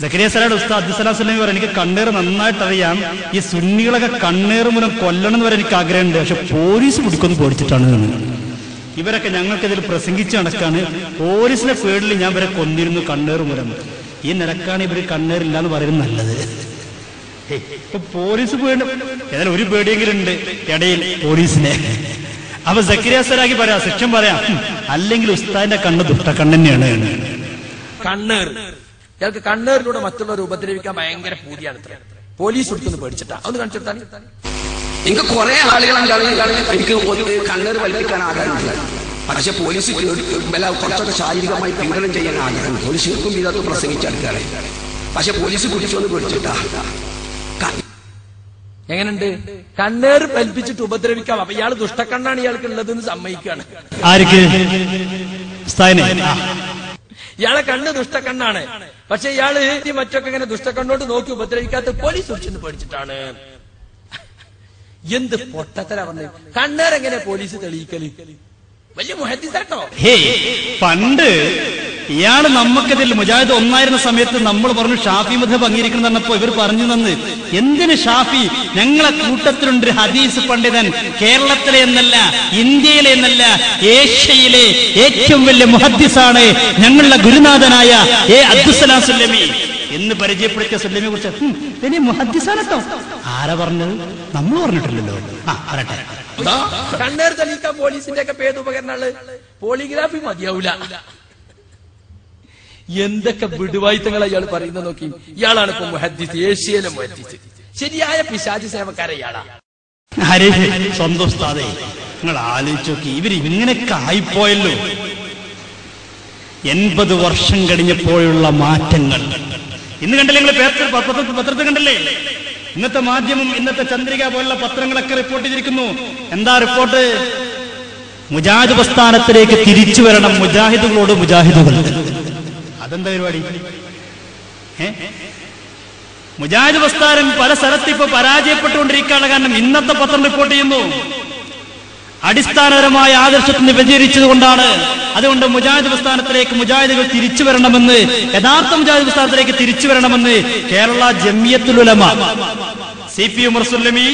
സക്കരിയ salad ഉസ്താദ് അബ്ദുസലാം സ്വലമി പറയും എനിക്ക് കണ്ണേർ നന്നായിട്ട് അറിയാം ഈ സുന്നികളൊക്കെ കണ്ണേർ മൂലം കൊല്ലണം എന്ന് വരെ എനിക്ക് ആഗ്രഹമുണ്ട്. പക്ഷെ പോലീസ് പിടിക്കൊന്ന് പേടിച്ചിട്ടാണ് ഇവരൊക്കെ ഞങ്ങൾക്ക് ഞങ്ങൾക്കെതിൽ പ്രസംഗിച്ച് നടക്കാണ്. പോലീസിന്റെ പേടിൽ ഞാൻ ഇവരെ കൊന്നിരുന്നു കണ്ണേർ മൂലം ഈ നിലക്കാണ് ഇവർ കണ്ണേറില്ല എന്ന് പറയുന്നത് നല്ലത്. ഇപ്പൊ പോലീസ് പേടി ഏതായാലും ഒരു പേടിയെങ്കിലും ഉണ്ട് ഇടയിൽ പോലീസിനെ. അപ്പൊ സക്കരിയ സലാഹി പറയാം സെക്ഷൻ പറയാം. "ഹും, അല്ലെങ്കിൽ ഉസ്താദിന്റെ കണ്ണ് ദുഷ്ടക്കണ്ണ് തന്നെയാണ്. കണ്ണേർ. ഇയാൾക്ക് കണ്ണേറിലൂടെ മറ്റുള്ളവരെ ഉപദ്രവിക്കാൻ ഭയങ്കര പൂതിയാണ് ഇത്ര. പോലീസ് എടുത്തൊന്ന് പേടിച്ചിട്ടാ. ഒന്ന് കാണിച്ചെടുത്താൽ എനിക്ക് കുറെ ആളുകളാണ് എനിക്ക് ഒരു കണ്ണേർ വലിപ്പിക്കാൻ ആഗ്രഹമില്ല. പക്ഷെ പോലീസ് കുറച്ചൊക്കെ ശാരീരികമായി പീഡനം ചെയ്യാൻ ആഗ്രഹം. പോലീസ് ശരിക്കും ഇതൊക്കെ പ്രസംഗിച്ചെടുക്കാറ് പക്ഷെ പോലീസ് കുടിച്ചോന്ന് പേടിച്ചിട്ടാ. എങ്ങനുണ്ട്? എങ്ങനെയുണ്ട് കണ്ണേർ പലിപ്പിച്ചിട്ട് ഉപദ്രവിക്കാം. അപ്പൊ ഇയാൾ ദുഷ്ടക്കണ്ണാണ് ഇയാൾക്ക് ഉള്ളതെന്ന് സമ്മതിക്കുകയാണ്. ആർക്ക് ഉസ്താദിനെ ആ. ഇയാളെ കണ്ണ് ദുഷ്ട കണ്ണാണ് പക്ഷെ ഇയാൾ മറ്റൊക്കെ ഇങ്ങനെ ദുഷ്ട കണ്ണോട്ട് നോക്കി ഉപദ്രവിക്കാത്ത പോലീസ് പിടിച്ചെന്ന് പേടിച്ചിട്ടാണ്. എന്ത് പൊട്ടത്തര വന്ന് കണ്ണേർ എങ്ങനെ പോലീസ് തെളിയിക്കൽ? വലിയ മുഹത്തി തരട്ടോ പണ്ട് ഇയാൾ നമുക്കതിൽ മുജാഹിദ് ഒന്നായിരുന്ന സമയത്ത് നമ്മൾ പറഞ്ഞു ഷാഫി മധബ് അംഗീകരിക്കണം എന്നപ്പോ ഇവർ പറഞ്ഞു തന്ന് എന്തിന് ഷാഫി? ഞങ്ങളെ കൂട്ടത്തിലുണ്ട് ഹദീസ് പണ്ഡിതൻ. കേരളത്തിലെ എന്നല്ല ഇന്ത്യയിലെ എന്നല്ല ഏഷ്യയിലെ ഏറ്റവും വലിയ മുഹദ്ദിസാണ് ഞങ്ങളുടെ ഗുരുനാഥനായ എ അബ്ദുസലാം സുല്ലമി. എന്ന് പരിചയപ്പെടുത്തിയ സുല്ലമിയെ കുറിച്ച് ഇനി മുഹദ്ദിസാനട്ടോ ആരാ പറഞ്ഞത്? നമ്മൾ പറഞ്ഞിട്ടില്ലല്ലോ. ആ പറയട്ടെ. കണ്ണേർ തെളിയിക്കാൻ പോലീസിന്റെ ഒക്കെ പേര് ഉപകരണങ്ങൾ. പോളിഗ്രാഫി മതിയാവൂല. എന്തൊക്കെ വിടുവായിത്തങ്ങൾ ഇയാൾ പറയുന്നത് നോക്കി. ഇയാളാണ് ഇപ്പൊ മുഹദ്ദിസ് ഏഷ്യയിലെ മുഹദ്ദിസ്. ശരിയായ പിശാചി സേവക്കാര ഇയാളാ. ഹരേ സ്വന്തം ഉസ്താദേ നിങ്ങൾ ആലോചിച്ച് നോക്കി. ഇവർ ഇങ്ങനെയൊക്കെ ആയിപ്പോയല്ലോ. എൺപത് വർഷം കഴിഞ്ഞപ്പോഴുള്ള മാറ്റങ്ങൾ. ഇന്ന് കണ്ടില്ലേ നിങ്ങൾ പത്രത്തിൽ പത്രത്തിൽ കണ്ടില്ലേ? ഇന്നത്തെ മാധ്യമം ഇന്നത്തെ ചന്ദ്രിക പോലുള്ള പത്രങ്ങളൊക്കെ റിപ്പോർട്ട് ചെയ്തിരിക്കുന്നു. എന്താ റിപ്പോർട്ട് മുജാഹിദ് പ്രസ്ഥാനത്തിലേക്ക് തിരിച്ചു വരണം മുജാഹിദുകളോട് മുജാഹിദുകൾ അതെന്താ പരിപാടി? മുജാഹിദ് പ്രസ്ഥാനം പല സ്ഥലത്ത് ഇപ്പൊ പരാജയപ്പെട്ടുകൊണ്ടിരിക്കുകയാണ് കാരണം ഇന്നത്തെ പത്രം റിപ്പോർട്ട് ചെയ്യുന്നു അടിസ്ഥാനപരമായ ആദർശത്തിന് വ്യതിരിച്ചതുകൊണ്ടാണ് അതുകൊണ്ട് മുജാഹിദ് പ്രസ്ഥാനത്തിലേക്ക് മുജാഹിദുകൾ തിരിച്ചു വരണമെന്ന് യഥാർത്ഥ മുജാഹിദ് പ്രസ്ഥാനത്തിലേക്ക് തിരിച്ചു വരണമെന്ന് കേരള ജമിയത്തുലമ സി പി ഉമർ സുല്ലമി